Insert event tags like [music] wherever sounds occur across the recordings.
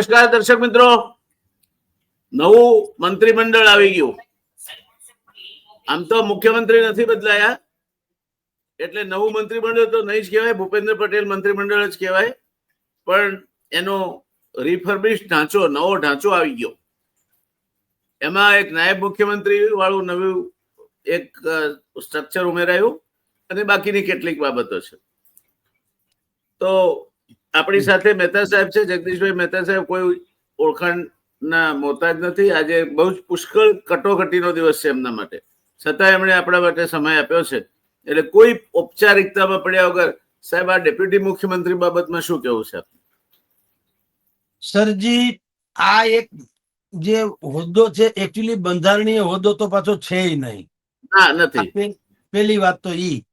નમસ્કાર દર્શક મિત્રો. નવું મંત્રીમંડળ આવી ગયું. આમ તો મુખ્યમંત્રી નથી બદલાયા. એટલે નવું મંત્રીમંડળ તો નહીં જ કહેવાય. ભૂપેન્દ્ર પટેલ મંત્રીમંડળ જ કહેવાય. પણ એનો રિફર્બિશ ઢાંચો, નવો ઢાંચો આવી ગયો. એમાં એક નાયબ મુખ્યમંત્રી વાળું નવું એક સ્ટ્રક્ચર ઉમેરાયું. અને બાકીની કેટલીક બાબતો છે. તો આપણી સાથે મહેતા સાહેબ છે જગદીશભાઈ મહેતા સાહેબ કોઈ ઓળખાણના મોતાજ નથી. આજે બહુ જ પુષ્કળ કટોકટીનો દિવસ છે એમના માટે. છતાં એમણે આપણા માટે સમય આપ્યો છે. એટલે કોઈ ઔપચારિકતામાં પડ્યા વગર સાહેબ આ ડેપ્યુટી મુખ્યમંત્રી બાબતમાં શું કેવું છે સરજી આ એક જે હોદ્દો છે એકચ્યુઅલી બંધારણીય હોદ્દો તો પાછો છે નહીં. ના નથી. પેલી વાત તો ઈ.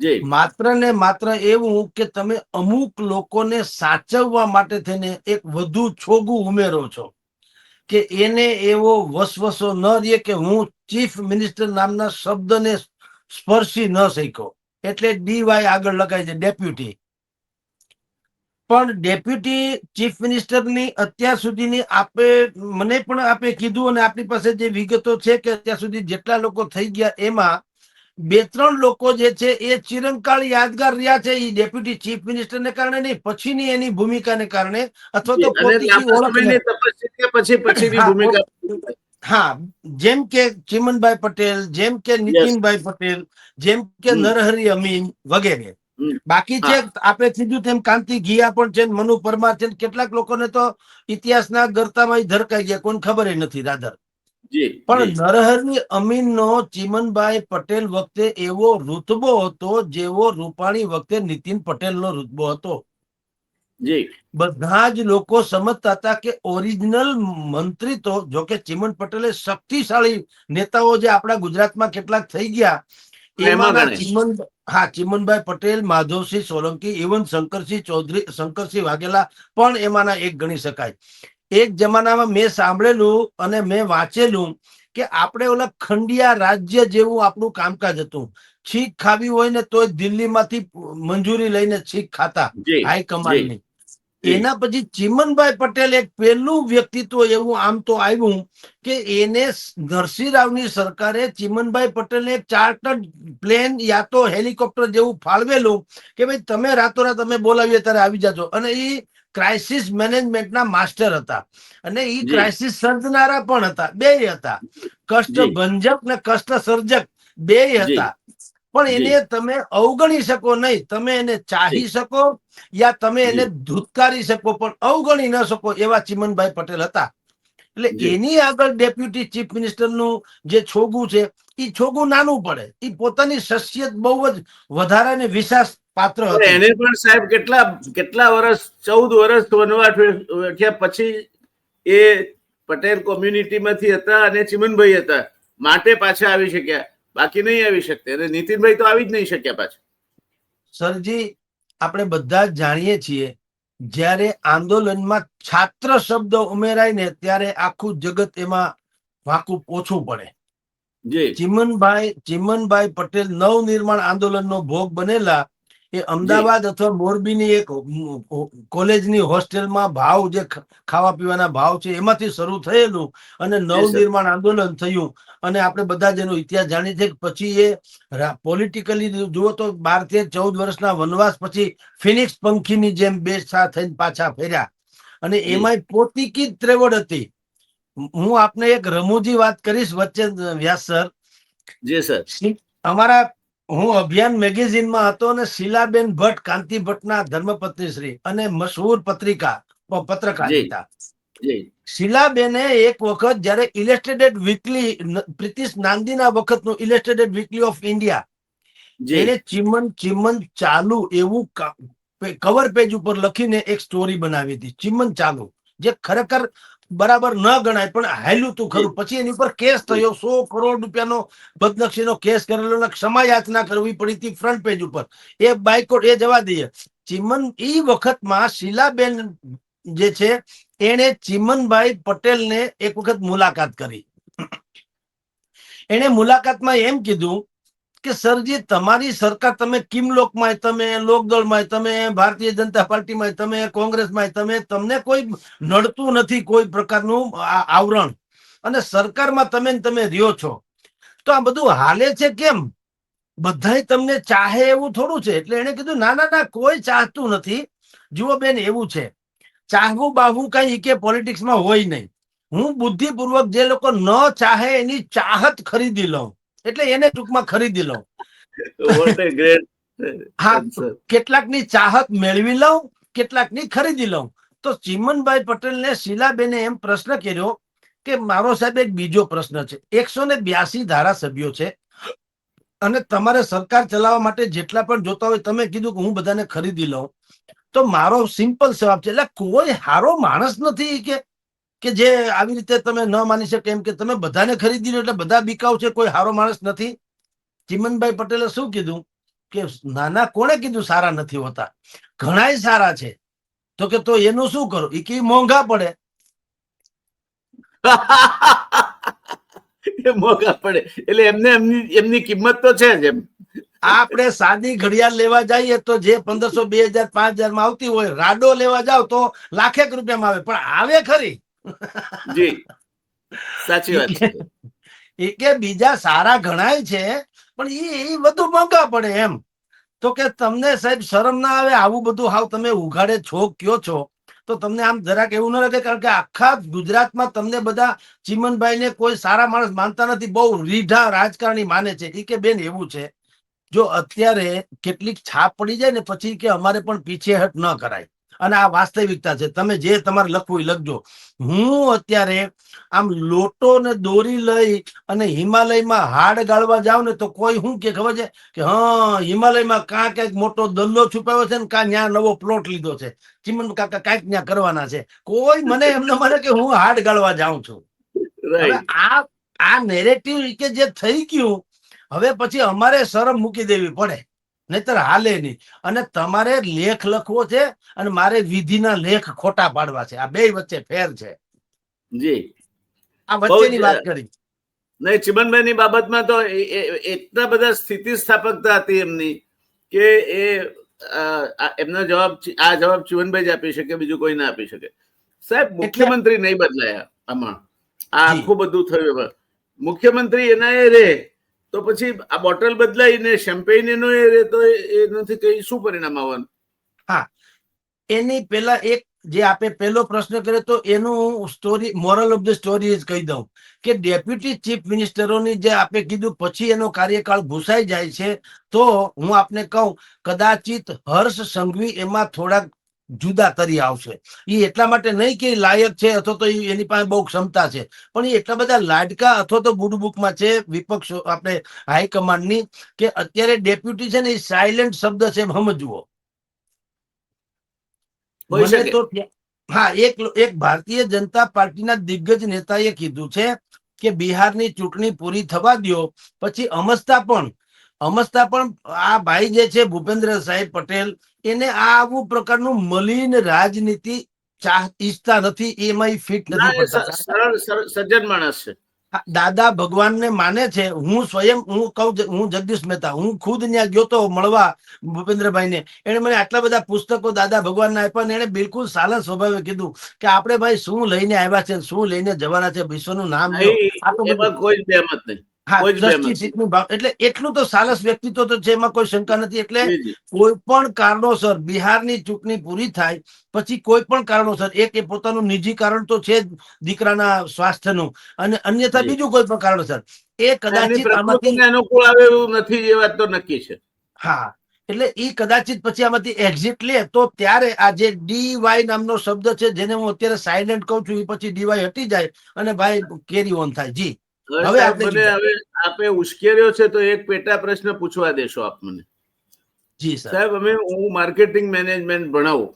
માત્ર ને માત્ર એવું કે તમે અમુક લોકોને સાચવવા માટે થઈને એક વધુ છોગું ઉમેરો છો. કે એને એવો વસવસો ન રહે કે હું ચીફ મિનિસ્ટર નામના શબ્દને સ્પર્શી ન શક્યો. એટલે ડીવાય આગળ લખાય છે, ડેપ્યુટી. પણ ડેપ્યુટી ચીફ મિનિસ્ટરની અત્યાર સુધીની આપે, મને પણ આપે કીધું અને આપણી પાસે જે વિગતો છે કે અત્યાર સુધી જેટલા લોકો થઈ ગયા એમાં બે ત્રણ લોકો જે છે એ ચિરંકાળ યાદગાર રહ્યા છે. એ ડેપ્યુટી ચીફ મિનિસ્ટરને કારણે નહીં પછીની એની ભૂમિકાને કારણે અથવા તો પછી પછીની હા, ભૂમિકા હા જેમ કે ચિમનભાઈ પટેલ જેમ કે નીતિનભાઈ પટેલ જેમ કે. નરહરી અમીન વગેરે. બાકી છે આપણે કીધું તેમ કાંતિ ઘિયા પણ છે મનુ પરમાર છે ને કેટલાક લોકોને તો ઇતિહાસના ગરતામાં ધરકાઈ ગયા કોઈને ખબર નથી દાદર પણ જી, અમીન અમીનનો ચિમનભાઈ પટેલ વખતે એવો રૂતબો હતો જેવો રૂપાણી વખતે નીતિન પટેલનો રૂતબો હતો. બધા જ લોકો સમજતા હતા કે ઓરિજિનલ મંત્રી તો જો કે ચિમન પટેલે શક્તિશાળી નેતાઓ જે આપણા ગુજરાતમાં કેટલાક થઈ ગયા એમાં ચિમન હા ચિમનભાઈ પટેલ માધવસિંહ સોલંકી ઇવન શંકરસિંહ ચૌધરી શંકરસિંહ વાઘેલા પણ એમાંના એક ગણી શકાય. એક જમાનામાં મેં સાંભળેલું અને મેં વાંચેલું કે આપણે ઓલા ખંડિયા રાજ્ય જેવું આપણું કામકાજ હતું. છીક ખાવી હોય ને તો દિલ્હીમાંથી મંજૂરી લઈને છીક ખાતા હાઈ કમાન્ડની. એના પછી ચિમનભાઈ પટેલ એક પહેલું વ્યક્તિત્વ એવું આમ તો આવ્યું કે એને નરસિંહ રાવની સરકારે ચિમનભાઈ પટેલને ચાર્ટર્ડ પ્લેન યા તો હેલિકોપ્ટર જેવું ફાળવેલું કે ભાઈ તમે રાતોરાત તમે બોલાવીએ ત્યારે આવી જાજો. અને એ ક્રાઇસિસ મેનેજમેન્ટના માસ્ટર હતા. અને એ ક્રાઇસિસ સર્જનારા પણ હતા. બે હતા. કષ્ટ ભંજક ને કષ્ટ સર્જક બે હતા. પણ એને તમે અવગણી શકો નહીં. તમે એને ચાહી શકો યા તમે એને ધૂતકારી શકો પણ અવગણી ન શકો એવા ચિમનભાઈ પટેલ હતા. એટલે એની આગળ ડેપ્યુટી ચીફ મિનિસ્ટરનું જે છોગું છે એ છોગું નાનું પડે. એ પોતાની શસ્યત બહુ જ વધારાને વિશાસ પાત્ર એને પણ સાહેબ કેટલા કેટલા વર્ષ ચૌદ વર્ષ વનવાસ વેઠ્યા પછી એ પટેલ કોમ્યુનિટીમાંથી હતા અને ચિમનભાઈ હતા. માટે પાછા આવી શક્યા. બાકી નહીં આવી શકતા. અને નીતિનભાઈ તો આવી જ નહીં શક્યા પાછા. સરજી આપણે બધા જાણીએ છીએ જ્યારે આંદોલનમાં છાત્ર શબ્દ ઉમેરાય ને ત્યારે આખું જગત એમાં વાંકું ઓછું પડે. જી. ચિમનભાઈ ચિમનભાઈ પટેલ નવનિર્માણ આંદોલનનો ભોગ બનેલા એ અમદાવાદ અથવા મોરબીની એક કોલેજની હોસ્ટેલમાં ભાવ જે ખાવા પીવાના ભાવ છે એમાંથી શરૂ થયેલું અને નવનિર્માણ આંદોલન થયું. અને આપણે બધા જેનો ઇતિહાસ જાણીએ છીએ પછી એ પોલિટિકલી જુઓ તો બાર તેર ચૌદ વર્ષના વનવાસ પછી ફિનિક્સ પંખીની જેમ બે સા થઈને પાછા ફેર્યા. અને. એમાંય પોતીકી જ ત્રેવડ હતી. હું આપને એક રમૂજી વાત કરીશ વચ્ચે વ્યાસ સર. જી સર અમારા હું અભિયાન મેગેઝિનમાં હતો અને શીલાબેન ભટ્ટ કાંતિ ભટ્ટના ધર્મપત્ની શ્રી અને મશહૂર પત્રિકા પત્રકારિતા. શીલાબેને એક વખત જ્યારે ઇલેસ્ટ્રેટેડ વીકલી પ્રિતિશ નાંદીના વખતનું ઇલેસ્ટ્રેટેડ વીકલી ઓફ ઇન્ડિયા જી. એને ચિમન ચિમન ચાલુ એવું કવર પેજ ઉપર લખીને એક સ્ટોરી બનાવી હતી. ચિમન ચાલુ જે ખરેખર બરાબર ન ગણાય પણ હાલ્યું તું ખરું. પછી એની ઉપર કેસ થયો સો કરોડ રૂપિયાનો બદનક્ષીનો કેસ કરેલો અને ક્ષમા યાચના કરવી પડી હતી ફ્રન્ટ પેજ ઉપર. એ બાયકોટ એ જવા દઈએ. ચિમન એ વખતમાં શીલાબેન જે છે એણે ચિમનભાઈ પટેલને એક વખત મુલાકાત કરી. એણે મુલાકાતમાં એમ કીધું કે સરજી તમારી સરકાર તમે કિમલોકમાં તમે લોકદળમાં તમે ભારતીય જનતા પાર્ટીમાં તમે કોંગ્રેસમાં તમે તમને કોઈ નડતું નથી કોઈ પ્રકારનું આવરણ. અને સરકારમાં તમે તમે રહ્યો છો. તો આ બધું હાલે છે કેમ? બધાય તમને ચાહે એવું થોડું છે. એટલે એને કીધું, ના ના ના, કોઈ ચાહતું નથી. જુઓ બેન, એવું છે. ચાહવું બાહવું કઈ કે પોલિટિક્સમાં હોય નહીં. હું બુદ્ધિપૂર્વક જે લોકો ન ચાહે એની ચાહત ખરીદી લઉં. એટલે એને ટૂંકમાં ખરીદી લઉં. હા કેટલાકની ચાહત મેળવી લઉં કેટલાકની ખરીદી લઉં. તો પટેલ પટેલને શીલાબેને એમ પ્રશ્ન કર્યો કે મારો સાહેબ એક બીજો પ્રશ્ન છે. એકસો ને બ્યાસી ધારાસભ્યો છે અને તમારે સરકાર ચલાવવા માટે જેટલા પણ જોતા હોય તમે કીધું કે હું બધાને ખરીદી લઉં. તો મારો સિમ્પલ જવાબ છે એટલે કોઈ હારો માણસ નથી કે કે જે આવી રીતે તમે ન માની શકે એમ કે તમે બધાને ખરીદી લો એટલે બધા બીકાવ છે કોઈ હારો માણસ નથી. ચિમનભાઈ પટેલે શું કીધું કે નાના કોણે કીધું સારા નથી હોતા? ઘણાય સારા છે. તો કે તો એનું શું કરો? એ કે મોંઘા પડે. [laughs] મોંઘા પડે. એટલે એમને એમની એમની કિંમત તો છે જ એમ. આપણે સાદી ઘડિયાળ લેવા જઈએ તો જે પંદરસો બે હજાર પાંચ હજારમાં આવતી હોય રાડો લેવા જાવ તો લાખેક રૂપિયામાં આવે. પણ આવે ખરી. જી. સાચી વાત છે. એ કે બીજા સારા ઘણાય છે, પણ એ એ મોંઘા પડે એમ. તો કે તમને સાહેબ શરમ ના આવે, આવું બધું હાવ તમે ઉઘાડે છો, કયો છો? તો તમને આમ જરાક એવું ન લાગે, કારણ કે આખા ગુજરાતમાં તમને બધા ચીમનભાઈ ને કોઈ સારા માણસ માનતા નથી, બહુ રીઢા રાજકારણી માને છે. એ કે બેન એવું છે, જો અત્યારે કેટલીક છાપ પડી જાય ને, પછી કે અમારે પણ પીછેહટ ન કરાય. અને આ વાસ્તવિકતા છે. તમે જે તમારે લખવું એ લખજો. હું અત્યારે આમ લોટો ને દોરી લઈ અને હિમાલયમાં હાડ ગાળવા જાવ ને તો કોઈ હું કે ખબર છે? કે હા હિમાલયમાં કાં ક્યાંક મોટો દલ્લો છુપાયો છે ને કાં ન્યા નવો પ્લોટ લીધો છે. ચિમન કાકા કાંઈક ત્યાં કરવાના છે. કોઈ મને એમને મને કે હું હાડ ગાળવા જાઉં છું. આ આ નેરેટિવ કે જે થઈ ગયું હવે પછી અમારે શરમ મૂકી દેવી પડે. નહીતર હાલે નહીં. અને તમારે લેખ લખવો છે અને મારે વિધિના લેખ ખોટા પાડવા છે. આ બે વચ્ચે ફેર છે. જી. આ વચ્ચેની વાત કરી. નહીં ચિમનભાઈ ની બાબતમાં તો એટલા બધા સ્થિતિસ્થાપકતા હતી એમની કે એ એમનો જવાબ આ જવાબ ચિમનભાઈ જ આપી શકે બીજું કોઈ ના આપી શકે. સાહેબ મુખ્યમંત્રી નહીં બદલાયા આમાં. આ આખું બધું થયું મુખ્યમંત્રી એના એ રે. તો પછી આ બોટલ બદલાઈને શેમ્પેન એનો એ રહેતો એ- નથી કઈ શું પરિણામ આવવાનું? હા. એની પેલા એક જે આપે પહેલો પ્રશ્ન કર્યો તો એનું story moral of the story જ કહી દઉં. કે ડેપ્યુટી ચીફ મિનિસ્ટરોની જે આપે કીધું, પછી એનો કાર્યકાળ ભૂસાઈ જાય છે, તો હું આપને કહું, કદાચિત હર્ષ સંઘવી એમાં થોડાક જુદા તરી આવશે. એ એટલા માટે નહીં કે લાયક છે અથવા તો એની પાસે બહુ ક્ષમતા છે. પણ એ એટલા બધા લાડકા અથવા તો બુડબુકમાં છે વિપક્ષ આપણે હાઈકમાન્ડની કે અત્યારે ડેપ્યુટી છે ને એ સાયલેન્ટ શબ્દ છે સમજવો. મને તો હા એક એક ભારતીય જનતા પાર્ટીના દિગ્ગજ નેતાએ કીધું છે કે બિહારની ચૂંટણી પૂરી થવા દ્યો પછી અમસ્તા પણ અમસ્તા પણ આ ભાઈ જે છે ભૂપેન્દ્ર સાહેબ પટેલ એને આ આવું પ્રકારનું મલિન રાજનીતિ ઈચ્છતા નથી એમાં ફિટ નથી સજ્જન માણસ છે. હા, દાદા ભગવાનને માને છે હું સ્વયં હું કહું હું જગદીશ મહેતા હું ખુદ ત્યાં ગયો તો મળવા ભૂપેન્દ્રભાઈને. એને મને આટલા બધા પુસ્તકો દાદા ભગવાનના આપ્યા ને એને બિલકુલ સારા સ્વભાવે કીધું કે આપણે ભાઈ શું લઈને આવ્યા છે શું લઈને જવાના છે વિશ્વનું નામ આ તો કોઈ જ બેમત નહીં. એટલે એટલું તો સાલસ વ્યક્તિત્વ તો છે એમાં કોઈ શંકા નથી. એટલે જી, જી. કોઈ પણ કારણોસર બિહારની ચૂંટણી પૂરી થાય પછી કોઈ પણ કારણોસર એક એ પોતાનું નિજી કારણ તો છે જ દીકરાના સ્વાસ્થ્યનું. અને અન્યથા બીજું કોઈ પણ કારણોસર. એ કદાચિત આમાંથી અનુકૂળ આવે એવું નથી એ વાત તો નક્કી છે. હા. એટલે એ કદાચિત પછી આમાંથી એક્ઝિટ લે તો ત્યારે આ જે ડીવાય નામનો શબ્દ છે જેને હું અત્યારે સાયલેન્ટ કહું છું એ પછી ડીવાય હટી જાય અને ભાઈ કેરી ઓન થાય. જી. હવે આપણે હવે આપે ઉશ્કેર્યો છે તો એક પેટા પ્રશ્ન પૂછવા દેશો આપ મને જી સાહેબ. અમે હું માર્કેટિંગ મેનેજમેન્ટ ભણાવું.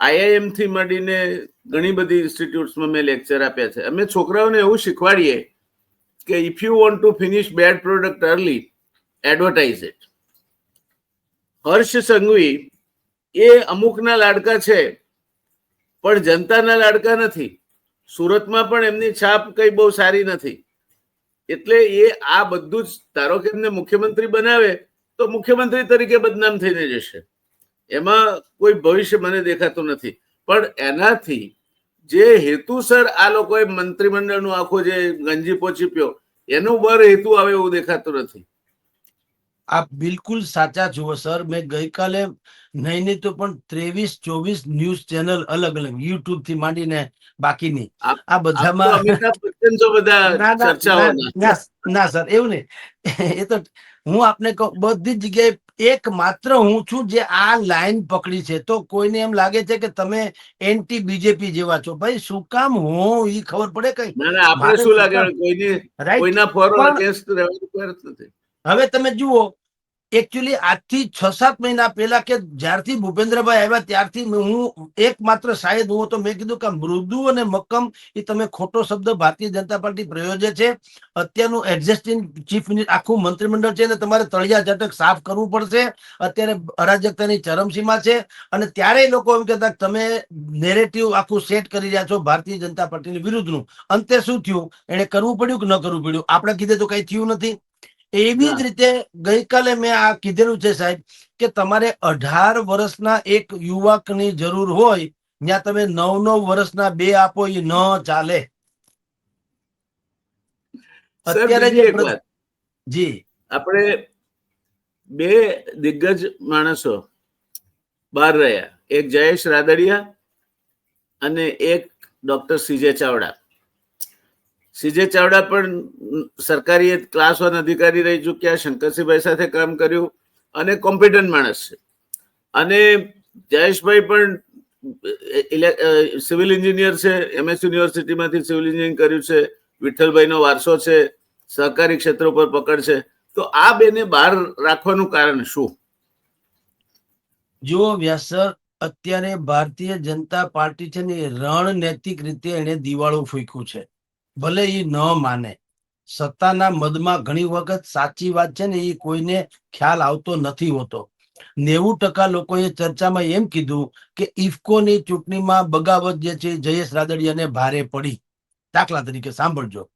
આઈઆઈએમથી મળીને ઘણી બધી ઇન્સ્ટિટ્યૂટ્સમાં મેં લેક્ચર આપ્યા છે. અમે છોકરાઓને એવું શીખવાડીએ કે if you want to finish bad product early advertise it Harsh Sanghavi એ અમુકના લાડકા છે પણ જનતાના લાડકા નથી. સુરતમાં પણ એમની છાપ કઈ બહુ સારી નથી. એટલે એ આ બધું જ, ધારો કે એમને મુખ્યમંત્રી બનાવે, તો મુખ્યમંત્રી તરીકે બદનામ થઈને જશે. એમાં કોઈ ભવિષ્ય મને દેખાતું નથી. પણ એનાથી જે હેતુસર આ લોકોએ મંત્રીમંડળનું આખો જે ગંજી પહોંચી પ્યો, એનું બર હેતુ આવે એવું દેખાતું નથી. આપ બિલકુલ સાચા જુઓ, સર. મેં ગઈકાલે નહીં નહીં તો પણ ત્રેવીસ ચોવીસ ન્યૂઝ ચેનલ અલગ અલગ યુટ્યુબથી માંડીને બાકીની. આ બધામાં ના, સર એવું નહીં. [laughs] એ તો હું આપને કહું બધી જગ્યાએ એક માત્ર હું છું જે આ લાઈન પકડી છે. તો કોઈને એમ લાગે છે કે તમે એન્ટી બીજેપી જેવા છો. ભાઈ શું કામ હું? ઈ ખબર પડે કઈ? આપણે શું લાગે? કોઈને કોઈના ફોરવર્ડ કેસ રહેવાનું નથી. હવે તમે જુઓ એકચ્યુઅલી આજથી છ સાત મહિના પહેલા કે જ્યારથી ભૂપેન્દ્રભાઈ આવ્યા ત્યારથી હું એકમાત્ર શાયદ હું તો મેં કીધું કે મૃદુ અને મક્કમ એ તમે ખોટો શબ્દ ભારતીય જનતા પાર્ટી પ્રયોજે છે. અત્યારનું એડજસ્ટિંગ ચીફ મિનિસ્ટર આખું મંત્રીમંડળ છે ને તમારે તળિયા ઝટક સાફ કરવું પડશે. અત્યારે અરાજકતાની ચરમસીમા છે અને ત્યારે લોકો એમ કહેતા તમે નેરેટિવ આખું સેટ કરી રહ્યા છો ભારતીય જનતા પાર્ટીની વિરુદ્ધનું. અંતે શું થયું? એને કરવું પડ્યું કે ન કરવું પડ્યું? આપણે કીધે તો કઈ થયું નથી. એવી જ. રીતે ગઈકાલે મેં આ કીધેલું છે સાહેબ કે તમારે અઢાર વર્ષના એક યુવકની જરૂર હોય ત્યાં તમે નવ નવ વર્ષના બે આપો એ ન ચાલે. અત્યારે જી. આપણે બે દિગ્ગજ માણસો બહાર રહ્યા. એક જયેશ રાદડિયા અને એક doctor C J Chavda. C J Chavda પણ સરકારી ક્લાસ વન અધિકારી રહી ચૂક્યા, શંકરસિંહભાઈ સાથે કામ કર્યું અને કોમ્પિટન્ટ માણસ છે. અને જયેશભાઈ પણ સિવિલ એન્જિનિયર છે એમએસ યુનિવર્સિટીમાંથી સિવિલ એન્જિનિયરિંગ કર્યું છે, વિઠ્ઠલભાઈનો વારસો છે, સહકારી ક્ષેત્ર ઉપર પકડ છે. તો આ બેને બહાર રાખવાનું કારણ શું? જુઓ વ્યાસર અત્યારે ભારતીય જનતા પાર્ટી છે ને રણનૈતિક રીતે એને દિવાળું ફૂંક્યું છે. ભલે એ ન માને. સત્તાના મદમાં ઘણી વખત સાચી વાત છે ને એ કોઈને ખ્યાલ આવતો નથી હોતો. નેવું ટકા લોકોએ ચર્ચામાં એમ કીધું કે ઇફકોની ચૂંટણીમાં બગાવત જે છે જયેશ રાદડિયાને ભારે પડી. દાખલા તરીકે સાંભળજો.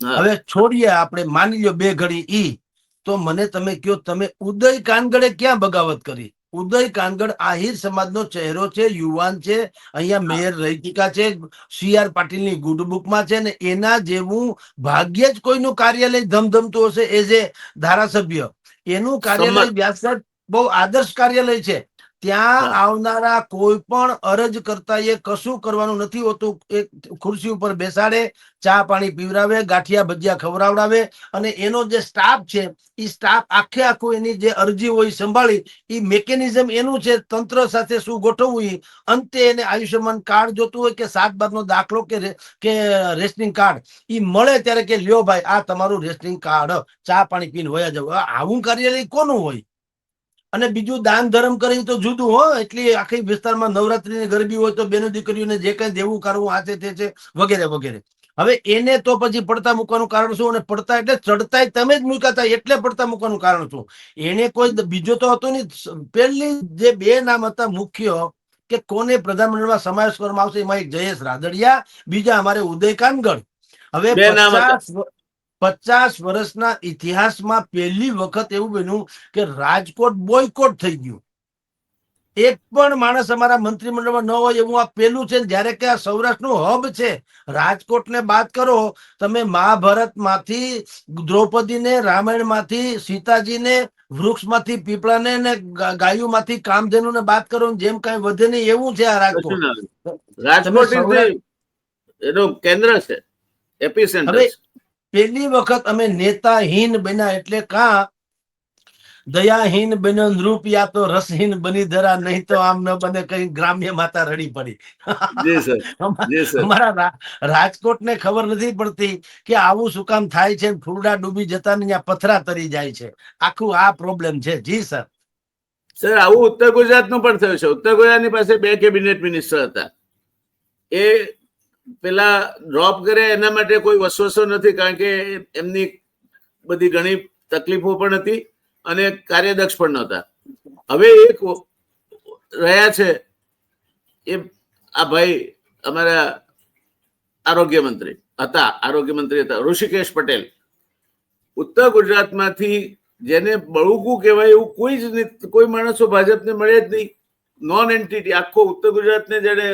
હવે છોડીએ આપણે માની લ્યો બે ઘડી ઈ. તો મને તમે કયો તમે ઉદય કાનગડે ક્યાં બગાવત કરી? ઉદય કાનગડ આહિર સમાજનો ચહેરો છે યુવાન છે અહીંયા મેયર રહી ચૂક્યા છે સી આર પાટીલની ગુડ બુકમાં છે ને એના જેવું ભાગ્યે જ કોઈનું કાર્યાલય ધમધમતું હશે એ જે ધારાસભ્ય. એનું કાર્યાલય વ્યાસગઢ બહુ આદર્શ કાર્યાલય છે. ત્યાં આવનારા કોઈ પણ અરજ કરતા એ કશું કરવાનું નથી હોતું. એક ખુરશી ઉપર બેસાડે ચા પાણી પીવડાવે ગાંઠિયા ભજીયા ખવડાવડાવે અને એનો જે સ્ટાફ છે એ સ્ટાફ આખે આખું એની જે અરજી હોય સંભાળી એ મેકેનિઝમ એનું છે તંત્ર સાથે શું ગોઠવવું એ અંતે એને આયુષ્યમાન કાર્ડ જોતું હોય કે સાત બારનો દાખલો કે કે રેશનિંગ કાર્ડ એ મળે ત્યારે કે લ્યો ભાઈ આ તમારું રેશનિંગ કાર્ડ ચા પાણી પીને વયા જવું આવું કાર્યાલય કોનું હોય? અને બીજું દાન ધર્મ કરી તો જુદું હો. એટલી આખી વિસ્તારમાં નવરાત્રીની ગરબી હોય તો બેનો દીકરીઓને જે કઈ દેવું કરવું આ તે છે વગેરે વગેરે. હવે એને તો પછી પડતા મૂકવાનું કારણ શું? અને પડતા એટલે ચડતા તમે જ મૂકાતા એટલે પડતા મૂકવાનું કારણ શું? એને કોઈ બીજો તો હતો નહીં. પહેલી જે બે નામ હતા મુખ્ય કે કોને પ્રધાનમંત્રીમાં સમાવેશ કરવામાં આવશે એમાં એક જયેશ રાદડિયા બીજા અમારે ઉદય કાનગડ હવે. પચાસ વર્ષના ઇતિહાસમાં પહેલી વખત એવું બન્યું કે રાજકોટ બોયકોટ થઈ ગયું એક પણ માણસ અમારા મંત્રીમંડળમાં ન હોય એવું આ પેલું છે ને જ્યારે કે આ સૌરાષ્ટ્રનું હબ છે રાજકોટને બાદ કરો તમે મહાભારતમાંથી દ્રૌપદીને રામાયણમાંથી સીતાજીને વૃક્ષમાંથી પીપળાને ને ગાયુમાંથી કામધેનુને બાદ કરો જેમ કઈ વધે નહીં એવું છે આ રાજકોટ. રાજકોટ એનું કેન્દ્ર છે એપી સેન્ટર પહેલી વખત અમે નેતાહીન બન્યા એટલે કા? દયાહીન બન્યો નૃપ યા તો રસહીન બની ધરા નહીં તો આમ ન બને કઈ ગ્રામ્ય માતા રડી પડી. અમારા રાજકોટ ને ખબર નથી પડતી કે આવું શું કામ થાય છે ફૂરડા ડૂબી જતા ને ત્યાં પથરા તરી જાય છે. આખું આ પ્રોબ્લેમ છે. જી સર. સર આવું ઉત્તર ગુજરાતનું પણ થયું છે. ઉત્તર ગુજરાતની પાસે બે કેબિનેટ મિનિસ્ટર હતા. એ પેલા ડ્રોપ કરે એના માટે કોઈ વસવસો નથી, કારણ કે એમની બધી ઘણી તકલીફો પણ હતી અને કાર્યદક્ષ પણ નહોતા. હવે એક રહ્યા છે એ આ ભાઈ અમારા આરોગ્ય મંત્રી હતા, આરોગ્ય મંત્રી હતા, ઋષિકેશ પટેલ. ઉત્તર ગુજરાતમાંથી જેને બળુકું કહેવાય એવું કોઈ જ કોઈ માણસો ભાજપને મળે જ નહીં. નોન એન્ટિટી આખો ઉત્તર ગુજરાતને જેને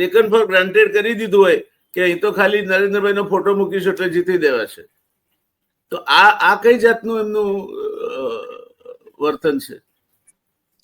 ટેકન ફોર ગ્રાન્ટેડ કરી દીધું હોય કે અહીં તો ખાલી નરેન્દ્રભાઈનો ફોટો મૂકીશું એટલે જીતી દેવા છે. તો આ આ કઈ જાતનું એમનું વર્તન છે?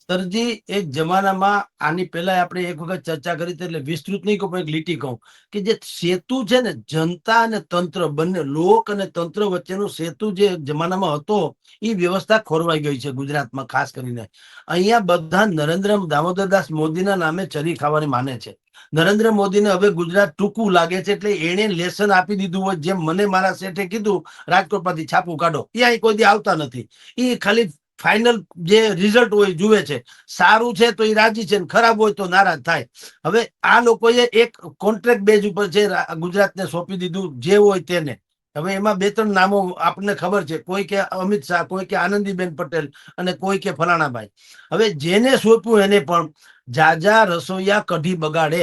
સરજી એક જમાનામાં આની પહેલા આપણે એક વખત ચર્ચા કરી એટલે વિસ્તૃત નહીં કહું, પણ એક લીટી કહું કે જે સેતુ છે ને, જનતા અને તંત્ર, બંને લોક અને તંત્ર વચ્ચેનો સેતુ જે જમાનામાં હતો એ વ્યવસ્થા ખોરવાઈ ગઈ છે ગુજરાતમાં, ખાસ કરીને. અહીંયા બધા નરેન્દ્ર દામોદરદાસ મોદીના નામે ચરી ખાવાની માને છે. નરેન્દ્ર મોદીને હવે ગુજરાત ટૂંકું લાગે છે એટલે એણે લેસન આપી દીધું હોય જેમ મને મારા શેઠે કીધું, રાજકોટમાંથી છાપું કાઢો. એ અહીં કોઈ આવતા નથી. એ ખાલી ફાઇનલ જે રિઝલ્ટ હોય જુએ છે. સારું છે તો એ રાજી છે ખરાબ હોય તો નારાજ થાય. હવે આ લોકોએ એક કોન્ટ્રાક્ટ બેઝ ઉપર છે ગુજરાતને સોંપી દીધું જે હોય તેને. હવે એમાં બે ત્રણ નામો આપણને ખબર છે. કોઈ કે અમિત શાહ, કોઈ કે આનંદીબેન પટેલ અને કોઈ કે ફલાણાભાઈ. હવે જેને સોંપ્યું એને પણ જાજા રસોઈયા કઢી બગાડે.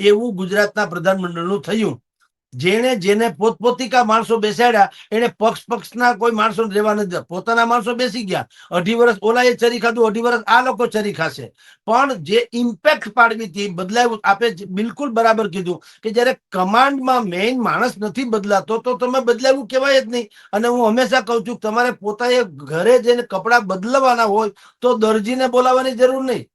એવું ગુજરાતના પ્રધાનમંડળનું થયું. જેને જેને પોતપોતિકા માણસો બેસાડ્યા, એને પક્ષ પક્ષના કોઈ માણસો રહેવા નથી પોતાના માણસો બેસી ગયા. અઢી વર્ષ ઓલાએ ચરી ખાધું, અઢી વર્ષ આ લોકો ચરી ખાશે. પણ જે ઇમ્પેક્ટ પાડવી હતી બદલાયું. આપે બિલકુલ બરાબર કીધું કે જ્યારે કમાન્ડમાં મેઇન માણસ નથી બદલાતો, તો તમે બદલાવું કહેવાય જ નહીં. અને હું હંમેશા કહું છું તમારે પોતાએ ઘરે જઈને કપડાં બદલવાના હોય, તો દરજીને બોલાવવાની જરૂર નહીં.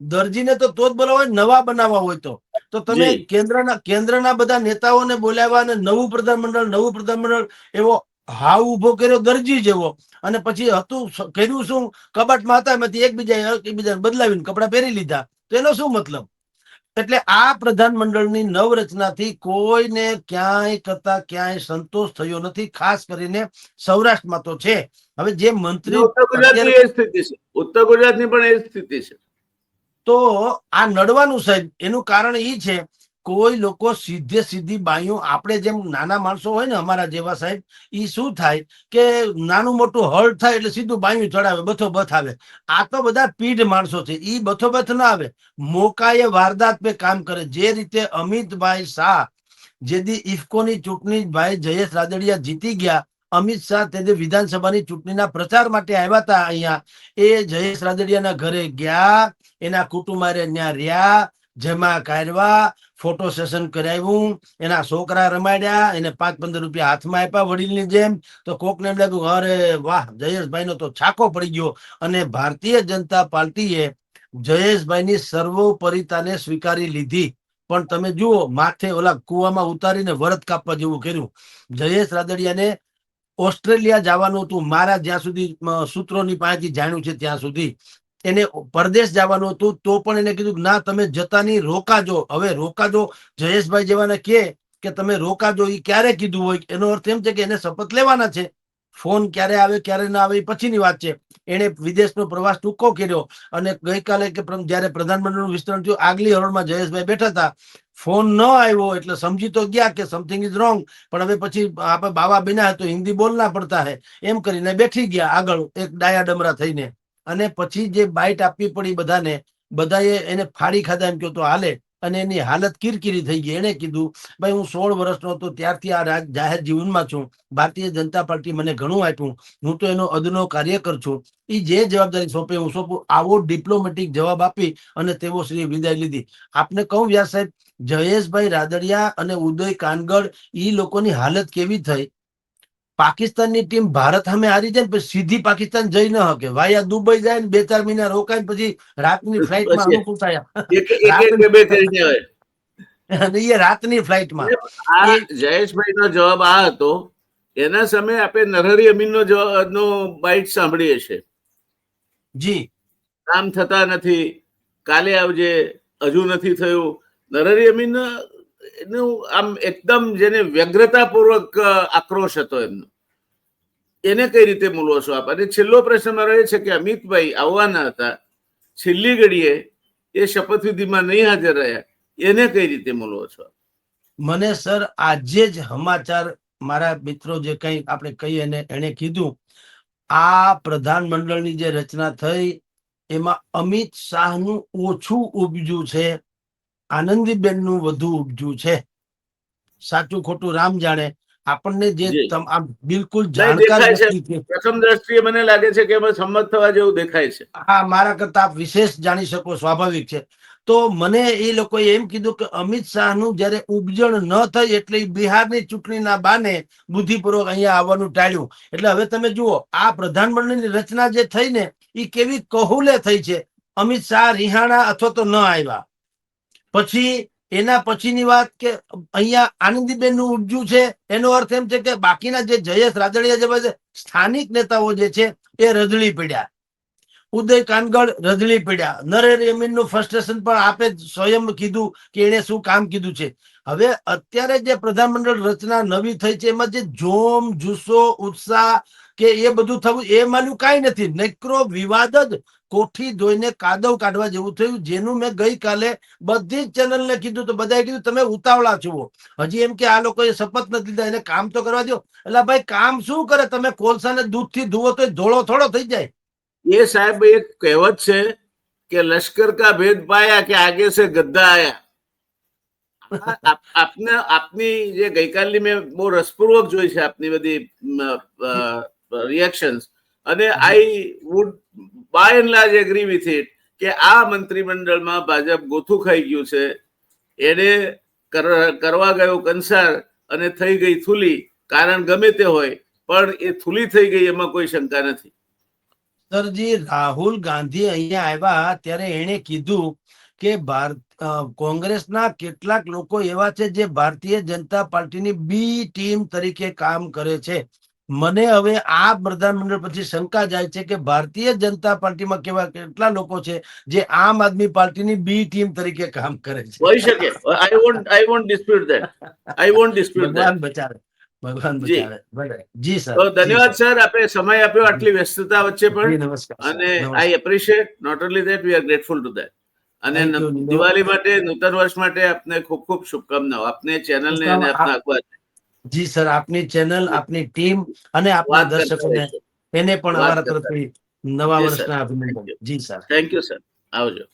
દરજીને તો તો જ બોલાવવા હોય, નવા બનાવવા હોય તો. તો તમે કેન્દ્રના કેન્દ્રના બધા નેતાઓને બોલાવ્યા અને નવું પ્રધાનમંડળ નવું પ્રધાનમંડળ એવો હાવ ઊભો કર્યો દરજી જેવો. અને પછી હતું કર્યું શું? કબાટમાં હતા એમાંથી એકબીજા એકબીજાને બદલાવીને કપડાં પહેરી લીધા. તો એનો શું મતલબ? એટલે આ પ્રધાનમંડળની નવરચનાથી કોઈને ક્યાંય કરતા ક્યાંય સંતોષ થયો નથી ખાસ કરીને સૌરાષ્ટ્રમાં તો છે. હવે જે મંત્રી ઉત્તર ગુજરાતની પણ એ સ્થિતિ છે. તો આ નડવાનું સાહેબ એનું કારણ એ છે, કોઈ લોકો સીધે સીધી બાઈઓ, આપણે જેમ નાના માણસો હોય ને અમારા જેવા સાહેબ એ શું થાય કે નાનું મોટું હળ થાય એટલે સીધું બાયું ચડાવે બથો બથ આવે. આ તો બધા પીઢ માણસો છે એ બથો બથ ના આવે. મોકાએ વારદાત પે કામ કરે. જે રીતે અમિતભાઈ શાહ જેથી ઇફકોની ચૂંટણી ભાઈ જયેશ રાદડિયા જીતી ગયા અમિત શાહ તે વિધાનસભાની ચૂંટણીના પ્રચાર માટે આવ્યા હતા અહીંયા. એ જયેશ રાદડિયાના ઘરે ગયા, એના કુટુંબારે ત્યાં રહ્યા, જેમાં કાઢવા, ફોટો સેશન કરાવ્યું, એના છોકરા રમાડ્યા, એને પાંચ પંદર રૂપિયા હાથમાં આપ્યા વડીલની જેમ. તો કોકને એમ લાગ્યું, અરે વાહ, જયેશભાઈનો તો છાકો પડી ગયો. અને ભારતીય જનતા પાર્ટીએ જયેશભાઈની સર્વોપરિતાને સ્વીકારી લીધી. પણ તમે જુઓ, માથે ઓલા કુવામાં ઉતારીને વરત કાપવા જેવું કર્યું. જયેશ રાદડિયાને ઓસ્ટ્રેલિયા જવાનું હતું. મારા જ્યાં સુધી સૂત્રોની પાસેથી જાણ્યું છે ત્યાં સુધી. એને પરદેશ જવાનું હતું, તો પણ એને કીધું ના, તમે જતા નહીં રોકાજો. હવે રોકાજો જયેશભાઈ જેવાને કે, તમે રોકાજો. એ ક્યારે કીધું હોય? એનો અર્થ એમ છે કે એને શપથ લેવાના છે. ફોન ક્યારે આવે, ક્યારે ના આવે એ પછીની વાત છે. એને વિદેશનો પ્રવાસ ટૂંકો કર્યો અને ગઈકાલે કે જ્યારે પ્રધાનમંત્રીનું વિસ્તરણ થયું, આગલી હરોળમાં જયેશભાઈ બેઠા હતા. ફોન ન આવ્યો એટલે સમજી તો ગયા કે સમથિંગ ઇઝ રોંગ પણ હવે પછી આપણે બાવા બિના તો હિન્દી બોલના પડતા હે. એમ કરીને બેઠી ગયા આગળ એક ડાયા ડમરા થઈને. અને પછી જે બાઇટ આપવી પડી બધાને, બધાએ એને ફાડી ખાધા એમ કહ્યું તો હાલે. અને એની હાલત કિરકિરી થઈ ગઈ. એણે કીધું, ભાઈ, હું સોળ વર્ષનો હતો, ત્યારથી આ જાહેર જીવનમાં છું. ભારતીય જનતા પાર્ટી મને ઘણું આપ્યું. હું તો એનો અદનો કાર્યકર છું. એ જે જવાબદારી સોંપે, હું સોંપું, આવો ડિપ્લોમેટિક જવાબ આપી અને તેઓ શ્રી વિદાય લીધી. આપને કહું વ્યાસ સાહેબ, જયેશભાઈ રાદડિયા અને ઉદય કાનગડ એ લોકોની હાલત કેવી થઈ? પાકિસ્તાનની ટીમ ભારત સામે હારી જાય ને પછી સીધી પાકિસ્તાન જઈ ન શકે. વાયા દુબઈ જાય ને બે ચાર મહિના રોકાય પછી રાતની ફ્લાઇટમાં અનુકૂળ થયા અને એ રાતની ફ્લાઇટમાં. આ એ- જયેશભાઈનો જવાબ આ હતો એના સામે આપણે નરહરી અમીનનો જવાબ નો બાઇટ સાંભળીએ છે. જી. કામ થતા નથી કાલે આવજે હજુ નથી થયું. નરહરી અમીન એનું આમ એકદમ જેને વ્યગ્રતાપૂર્વક આક્રોશ હતો એમનો. એને કઈ રીતે મૂલવો છો આપ? અને છેલ્લો પ્રશ્ન મારો એ છે કે અમિતભાઈ આવવાના હતા. છેલ્લી ઘડીએ એ શપથવિધિમાં નહીં હાજર રહ્યા. એને કઈ રીતે મૂલવો છો મને સર આજે જ સમાચાર મારા મિત્રો જે કંઈ આપણે કહીએ ને એને કીધું, આ પ્રધાનમંડળની જે રચના થઈ, એમાં અમિત શાહનું ઓછું ઉપજ્યું છે. આનંદીબેનનું વધુ ઉપજ્યું છે. સાચું ખોટું રામ જાણે. આપણને જે બિલકુલ જાણકાર પ્રથમ દ્રષ્ટિએ મને લાગે છે કે સંમત થવા જેવું દેખાય છે. હા મારા કરતા આપ વિશેષ જાણી શકો સ્વાભાવિક છે. તો મને એ લોકોએ એમ કીધું કે અમિત શાહનું જયારે ઉપજણ ન થઈ એટલે બિહારની ચૂંટણીના બાને બુદ્ધિપૂર્વક અહીંયા આવવાનું ટાળ્યું. એટલે હવે તમે જુઓ આ પ્રધાનમંત્રીની રચના જે થઈ ને એ કેવી કહુલે થઈ છે. અમિત શાહ રિહાણા અથવા તો ન આવ્યા. પછી એના પછીની વાત કે અહીંયા આનંદીબેનનું ઉપજ્યું છે, એનો અર્થ એમ છે કે બાકીના જે જયેશ રાદડિયા જેવા જે સ્થાનિક નેતાઓ જે છે, એ રજળી પડ્યા. ઉદય કાનગડ રજળી પડ્યા. નરેન્દ્ર યમીનનું ફ્રસ્ટ્રેશન પણ આપે સ્વયં કીધું કે એને શું કામ કીધું છે. હવે અત્યારે જે પ્રધાનમંડળ રચના નવી થઈ છે, એમાં જે જોમ, જુસ્સો, ઉત્સાહ કે એ બધું થવું, એ માન્યું કાંઈ નથી. નેક્રો વિવાદ જ કોઠી ધોઈને કાદવ કાઢવા જેવું થયું, જેનું મેં ગઈકાલે બધી જ ચેનલને કીધું તો બધાએ કીધું, તમે ઉતાવળા છો હજી એમ કે આ લોકો એ શપથ નથી લીધા, એને કામ તો કરવા દો એટલે ભાઈ, કામ શું કરે? તમે કોલસાને દૂધથી ધુવો તો ધોળો થોડો થઈ જાય. એ સાહેબ એક કહેવત છે કે લશ્કર કા ભેદ પાયા કે આગે સે ગદ્દા આયા. આપને, આપની જે ગઈકાલની મેં બહુ રસપૂર્વક જોઈ છે આપની બધી રિએક્શન્સ. અને I would by and large agree with it કે આ મંત્રીમંડળમાં ભાજપ ગોથું ખાઈ ગયું છે. એને કરવા ગયો કંસાર અને થઈ ગઈ થૂલી. કારણ ગમે તે હોય, પણ એ થૂલી થઈ ગઈ એમાં કોઈ શંકા નથી. સરજી, રાહુલ ગાંધી અહીંયા આવ્યા ત્યારે એણે કીધું કે ભારત કોંગ્રેસના કેટલાક લોકો એવા છે જે ભારતીય જનતા પાર્ટીની બી ટીમ તરીકે કામ કરે છે. મને હવે આ પ્રધાનમંત્રી પછી શંકા જાય છે કે ભારતીય જનતા પાર્ટીમાં કેવા કેટલા લોકો છે જે આમ આદમી પાર્ટીની બી ટીમ તરીકે કામ કરે છે? હોઈ શકે. I want I want dispute that I want dispute ભગવાન બચાવે. ભગવાન બચાવે. ભલે. જી સર. તો ધન્યવાદ સર. આપે સમય આપ્યો આટલી વ્યસ્તતા વચ્ચે પણ. નમસ્કાર અને I appreciate not only that we are grateful to that અને ન-. દિવાળી માટે નૂતન વર્ષ માટે આપને ખૂબ ખૂબ શુભકામનાઓ. આપને ચેનલને અને આપના અખબાર જી સર આપની ચેનલ આપની ટીમ અને આપના દર્શકોને એને પણ અમારા તરફથી નવા વર્ષના. અભિનંદન. જી સર. થેન્ક યુ સર આવજો.